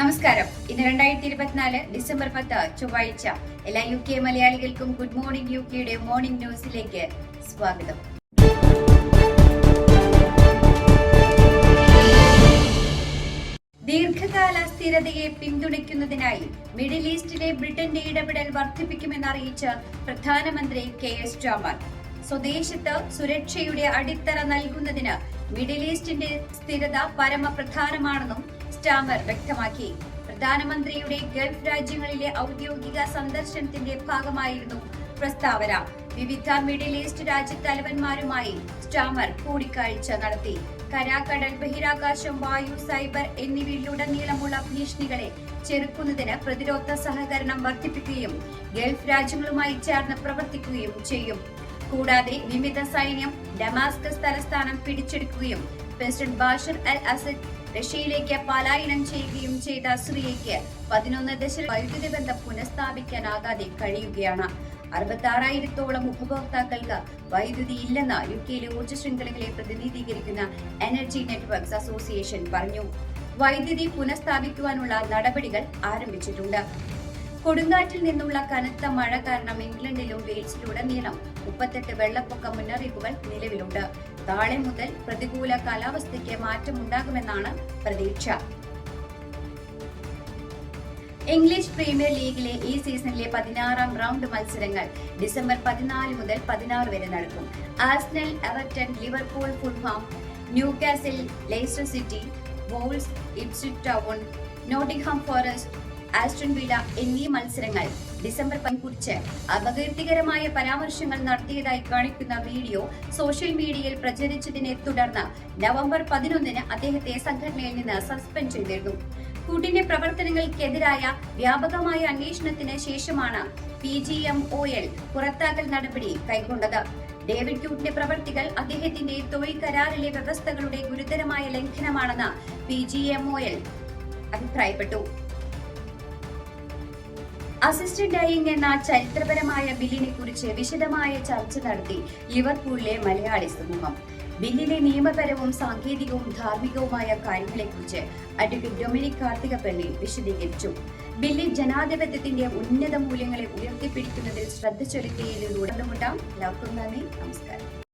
നമസ്കാരം. ഇന്ന് രണ്ടായിരത്തി ഇരുപത്തിനാല് ഡിസംബർ പത്ത് ചൊവ്വാഴ്ച. എല്ലാ യു കെ മലയാളികൾക്കും ഗുഡ് മോർണിംഗ് യു കെയുടെ മോർണിംഗ് ന്യൂസിലേക്ക് സ്വാഗതം. ദീർഘകാല സ്ഥിരതയെ പിന്തുണയ്ക്കുന്നതിനായി മിഡിൽ ഈസ്റ്റിലെ ബ്രിട്ടന്റെ ഇടപെടൽ വർദ്ധിപ്പിക്കുമെന്ന് അറിയിച്ച പ്രധാനമന്ത്രി കെ എസ് ജാമർ. സ്വദേശത്ത് സുരക്ഷയുടെ അടിത്തറ നൽകുന്നതിന് മിഡിൽ ഈസ്റ്റിന്റെ സ്ഥിരത പരമപ്രധാനമാണെന്നും സ്റ്റാമർ വ്യക്തമാക്കി. പ്രധാനമന്ത്രിയുടെ ഗൾഫ് രാജ്യങ്ങളിലെ ഔദ്യോഗിക സന്ദർശനത്തിന്റെ ഭാഗമായിരുന്നു പ്രസ്താവന. വിവിധ മിഡിൽ ഈസ്റ്റ് രാജ്യത്തലവന്മാരുമായി സ്റ്റാമർ കൂടിക്കാഴ്ച നടത്തി. കരാക്കടൽ ബഹിരാകാശം വായു സൈബർ എന്നിവയിലുടനീളമുള്ള ഭീഷണികളെ ചെറുക്കുന്നതിന് പ്രതിരോധ സഹകരണം വർദ്ധിപ്പിക്കുകയും ഗൾഫ് രാജ്യങ്ങളുമായി ചേർന്ന് പ്രവർത്തിക്കുകയും ചെയ്യും. കൂടാതെ വിവിധ സൈന്യം ഡമാസ്കസ് തലസ്ഥാനം പിടിച്ചെടുക്കുകയും പ്രസിഡന്റ് ബാഷർ അൽ അസദ് റഷ്യയിലേക്ക് പലായനം ചെയ്യുകയും ചെയ്ത സിറിയയ്ക്ക് പതിനൊന്ന് ദശ വൈദ്യുതി ബന്ധം പുനഃസ്ഥാപിക്കാനാകാതെ കഴിയുകയാണ്. അറുപത്തി ആറായിരത്തോളം ഉപഭോക്താക്കൾക്ക് വൈദ്യുതി ഇല്ലെന്ന് യു കെയിലെ ഊർജ ശൃംഖലകളെ പ്രതിനിധീകരിക്കുന്ന എനർജി നെറ്റ്വർക്ക്സ് അസോസിയേഷൻ പറഞ്ഞു. വൈദ്യുതി പുനഃസ്ഥാപിക്കുവാനുള്ള നടപടികൾ ആരംഭിച്ചിട്ടുണ്ട്. കൊടുങ്കാറ്റിൽ നിന്നുള്ള കനത്ത മഴ കാരണം ഇംഗ്ലണ്ടിലും വെയിൽസിലുടനീളം മുപ്പത്തെട്ട് വെള്ളപ്പൊക്ക മുന്നറിയിപ്പുകൾ നിലവിലുണ്ട്. നാളെ മുതൽ പ്രതികൂല കാലാവസ്ഥയ്ക്ക് മാറ്റമുണ്ടാകുമെന്നാണ് പ്രതീക്ഷ. ഇംഗ്ലീഷ് പ്രീമിയർ ലീഗിലെ ഈ സീസണിലെ പതിനാറാം റൗണ്ട് മത്സരങ്ങൾ ഡിസംബർ പതിനാല് മുതൽ പതിനാറ് വരെ നടക്കും. Arsenal Everton Liverpool Fulham Newcastle Leicester City Wolves Ipswich Town Nottingham Forest Aston Villa എന്നീ മത്സരങ്ങൾ ഡിസംബർ കുറിച്ച് അപകീർത്തികരമായ പരാമർശങ്ങൾ നടത്തിയതായി കാണിക്കുന്ന വീഡിയോ സോഷ്യൽ മീഡിയയിൽ പ്രചരിച്ചതിനെ തുടർന്ന് നവംബർ പതിനൊന്നിന് അദ്ദേഹത്തെ സംഘടനയിൽ നിന്ന് സസ്പെൻഡ് ചെയ്തിരുന്നു. കൂട്ടിന്റെ പ്രവർത്തനങ്ങൾക്കെതിരായ വ്യാപകമായ അന്വേഷണത്തിന് ശേഷമാണ് P G M O L പുറത്താക്കൽ നടപടി കൈക്കൊണ്ടത്. ഡേവിഡ് ക്യൂട്ടിന്റെ പ്രവർത്തികൾ അദ്ദേഹത്തിന്റെ തൊഴിൽ കരാറിലെ വ്യവസ്ഥകളുടെ ഗുരുതരമായ ലംഘനമാണെന്ന് P G M O L അഭിപ്രായപ്പെട്ടു. അസിസ്റ്റന്റ് ഡൈയിങ് എന്ന ചരിത്രപരമായ ബില്ലിനെ കുറിച്ച് വിശദമായ ചർച്ച നടത്തി ലിവർപൂളിലെ മലയാളി സമൂഹം. ബില്ലിലെ നിയമപരവും സാങ്കേതികവും ധാർമ്മികവുമായ കാര്യങ്ങളെക്കുറിച്ച് അഡ്വക്കേറ്റ് ഡൊമിനിക് കാർത്തികപ്പള്ളി വിശദീകരിച്ചു. ബില്ലിൽ ജനാധിപത്യത്തിന്റെ ഉന്നത മൂല്യങ്ങളെ ഉയർത്തിപ്പിടിക്കുന്നതിൽ ശ്രദ്ധ ചെലുത്തിയതിലൂടെ. നമസ്കാരം.